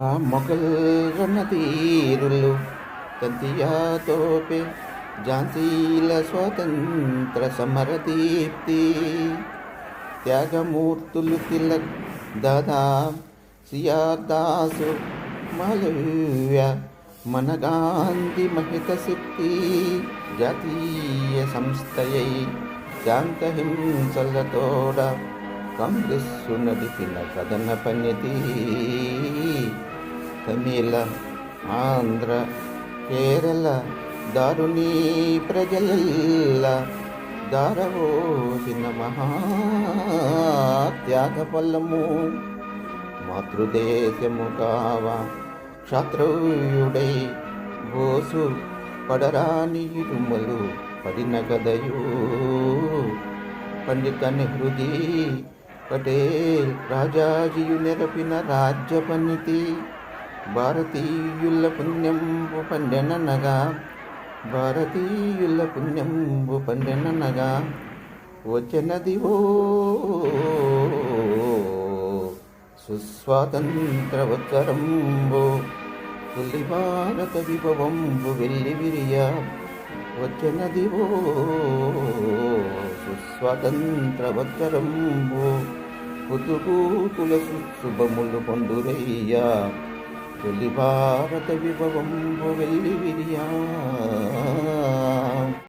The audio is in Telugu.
ఆ మొగల్రన్న తీరులు తంతియాతోపే ఝాన్సీల స్వాతంత్ర సమర దీప్తి త్యాగమూర్తులు తిలక్ దాదా సియాదాసు మాలవ్య మన గాంధీ మహిత శక్తి జాతీయ సంస్థయై శాంతహింసలతోడ కాంగ్రెస్సు నడిపిన కథన పనిది. తమిళ ఆంధ్ర కేరళ దారుణీ ప్రజల దారవోసిన మహాత్యాగ ఫలము మాతృదేశము కావా క్షాత్రవ్యుడై బోసు పడరాని ఇరుమలు పడిన గదయు పండిత నెహ్రుది పటేల్ రాజాజియు నెరపిన రాజ్య పనితి భారతీయుల పుణ్యంబు పండెననగా భారతీయుల పుణ్యంబు పండెననగా ఓ సుస్వాతంత్రవత్సరంబు తొలి భారత విభవంబు వెళ్ళి విరియ ఓ సుస్వాతంత్రవత్సరంబు. పుతుకూతుల శుభములు పొందురయ్యా తొలి భారత విభవం వెళ్ళి విరియా.